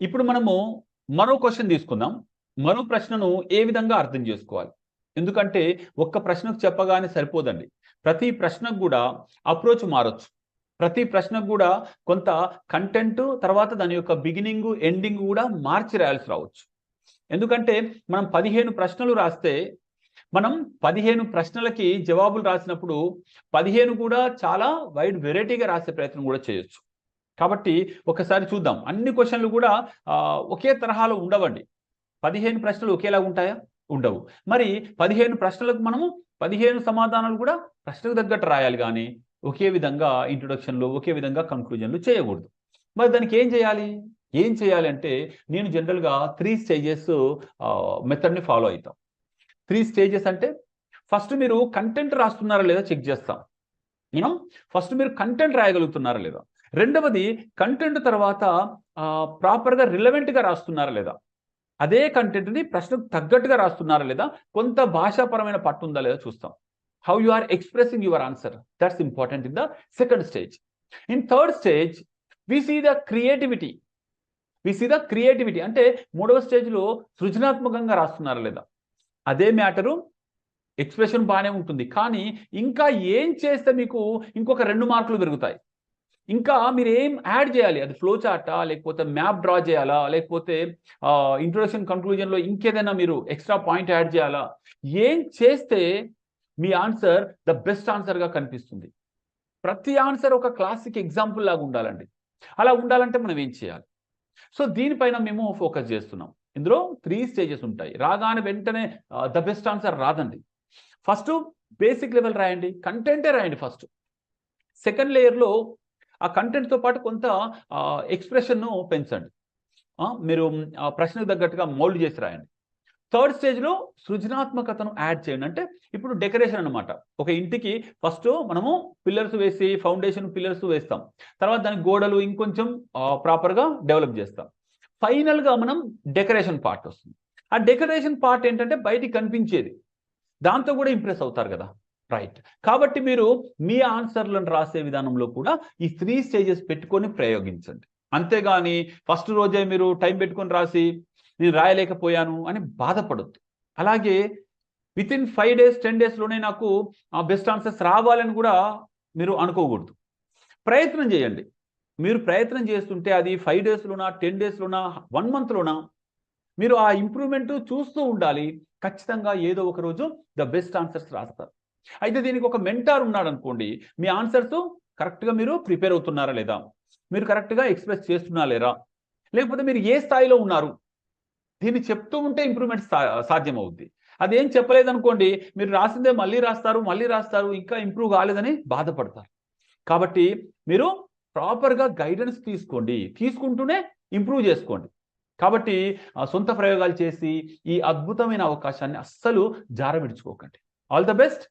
ఇప్పుడు మనము మరో క్వశ్చన్ తీసుకుందాం. మరో ప్రశ్నను ఏ విధంగా అర్థం చేసుకోవాలి? ఎందుకంటే ఒక్క ప్రశ్నకు చెప్పగానే సరిపోదండి. ప్రతి ప్రశ్నకు కూడా అప్రోచ్ మారచ్చు. ప్రతి ప్రశ్నకు కూడా కొంత కంటెంట్ తర్వాత దాని యొక్క బిగినింగ్ ఎండింగ్ కూడా మార్చి రాయాల్సి రావచ్చు. ఎందుకంటే మనం పదిహేను ప్రశ్నలు రాస్తే మనం పదిహేను ప్రశ్నలకి జవాబులు రాసినప్పుడు పదిహేను కూడా చాలా వైడ్ వెరైటీగా రాసే ప్రయత్నం కూడా చేయొచ్చు. కాబట్టి ఒకసారి చూద్దాం. అన్ని క్వశ్చన్లు కూడా ఒకే తరహాలో ఉండవండి. పదిహేను ప్రశ్నలు ఒకేలా ఉంటాయా? ఉండవు. మరి పదిహేను ప్రశ్నలకు మనము పదిహేను సమాధానాలు కూడా ప్రశ్నకు తగ్గట్టు రాయాలి కానీ ఒకే విధంగా ఇంట్రొడక్షన్లు ఒకే విధంగా కంక్లూజన్లు చేయకూడదు. మరి దానికి ఏం చేయాలి? ఏం చేయాలి అంటే నేను జనరల్గా త్రీ స్టేజెస్ మెథడ్ని ఫాలో అవుతాం. త్రీ స్టేజెస్ అంటే ఫస్ట్ మీరు కంటెంట్ రాస్తున్నారా లేదా చెక్ చేస్తాం. యూనో ఫస్ట్ మీరు కంటెంట్ రాయగలుగుతున్నారా లేదా? రెండవది కంటెంట్ తర్వాత ప్రాపర్గా రిలవెంట్గా రాస్తున్నారా లేదా? అదే కంటెంట్ని ప్రశ్నకు తగ్గట్టుగా రాస్తున్నారా లేదా? కొంత భాషాపరమైన పట్టు ఉందా లేదా చూస్తాం. How you are expressing your answer that's important in the second stage in third stage we see the creativity we see the creativity అంటే మూడవ స్టేజ్లో సృజనాత్మకంగా రాస్తున్నారా లేదా? అదే మ్యాటరు ఎక్స్ప్రెషన్ బాగానే ఉంటుంది. కానీ ఇంకా ఏం చేస్తే మీకు ఇంకొక రెండు మార్కులు పెరుగుతాయి? ఇంకా మీరు ఏం యాడ్ చేయాలి? అది ఫ్లో చార్టా లేకపోతే మ్యాప్ డ్రా చేయాలా? లేకపోతే ఇంట్రొడక్షన్ కంక్లూజన్లో ఇంకేదైనా మీరు ఎక్స్ట్రా పాయింట్ యాడ్ చేయాలా? ఏం చేస్తే మీ ఆన్సర్ ద బెస్ట్ ఆన్సర్గా కనిపిస్తుంది? ప్రతి ఆన్సర్ ఒక క్లాసిక్ ఎగ్జాంపుల్ లాగా ఉండాలండి. అలా ఉండాలంటే మనం ఏం చేయాలి? సో దీనిపైన మేము ఫోకస్ చేస్తున్నాం. ఇందులో త్రీ స్టేజెస్ ఉంటాయి. రాగానే వెంటనే ద బెస్ట్ ఆన్సర్ రాదండి. ఫస్ట్ బేసిక్ లెవెల్ రాయండి. కంటెంటే రాయండి ఫస్ట్ సెకండ్ లేయర్లో ఆ కంటెంట్తో పాటు కొంత ఎక్స్ప్రెషన్ను పెంచండి. మీరు ఆ ప్రశ్నకు తగ్గట్టుగా మౌల్డ్ చేసి రాయండి. థర్డ్ స్టేజ్లో సృజనాత్మకతను యాడ్ చేయండి. అంటే ఇప్పుడు డెకరేషన్ అన్నమాట. ఒక ఇంటికి ఫస్ట్ మనము పిల్లర్స్ వేసి ఫౌండేషన్ పిల్లర్స్ వేస్తాం. తర్వాత దాని గోడలు ఇంకొంచెం ప్రాపర్గా డెవలప్ చేస్తాం. ఫైనల్గా మనం డెకరేషన్ పార్ట్ వస్తుంది. ఆ డెకరేషన్ పార్ట్ ఏంటంటే బయటికి కనిపించేది. దాంతో కూడా ఇంప్రెస్ అవుతారు కదా. రైట్ కాబట్టి మీరు మీ ఆన్సర్లను రాసే విధానంలో కూడా ఈ త్రీ స్టేజెస్ పెట్టుకొని ప్రయోగించండి. అంతేగాని ఫస్ట్ రోజే మీరు టైం పెట్టుకొని రాసి నేను రాయలేకపోయాను అని బాధపడద్దు. అలాగే with in five days ten డేస్లోనే నాకు బెస్ట్ ఆన్సర్స్ రావాలని కూడా మీరు అనుకోకూడదు. ప్రయత్నం చేయండి. మీరు ప్రయత్నం చేస్తుంటే అది ఫైవ్ డేస్లోనా టెన్ డేస్లోనా వన్ మంత్లోనా మీరు ఆ ఇంప్రూవ్మెంట్ చూస్తూ ఉండాలి. ఖచ్చితంగా ఏదో ఒక రోజు ద బెస్ట్ ఆన్సర్స్ రాస్తారు. అయితే దీనికి ఒక మెంటార్ ఉన్నాడు అనుకోండి మీ ఆన్సర్స్ కరెక్ట్గా మీరు ప్రిపేర్ అవుతున్నారా లేదా? మీరు కరెక్ట్గా ఎక్స్ప్రెస్ చేస్తున్నారా లేరా లేకపోతే మీరు ఏ స్థాయిలో ఉన్నారు? దీన్ని చెప్తూ ఉంటే ఇంప్రూవ్మెంట్ సాధ్యం అవుద్ది అదేం చెప్పలేదనుకోండి మీరు రాసిందే మళ్ళీ రాస్తారు మళ్ళీ రాస్తారు ఇంకా ఇంప్రూవ్ కాలేదని బాధపడతారు. కాబట్టి మీరు ప్రాపర్గా గైడెన్స్ తీసుకోండి. తీసుకుంటూనే ఇంప్రూవ్ చేసుకోండి. కాబట్టి సొంత ప్రయోగాలు చేసి ఈ అద్భుతమైన అవకాశాన్ని అస్సలు జారవిడుచుకోకండి. All the best!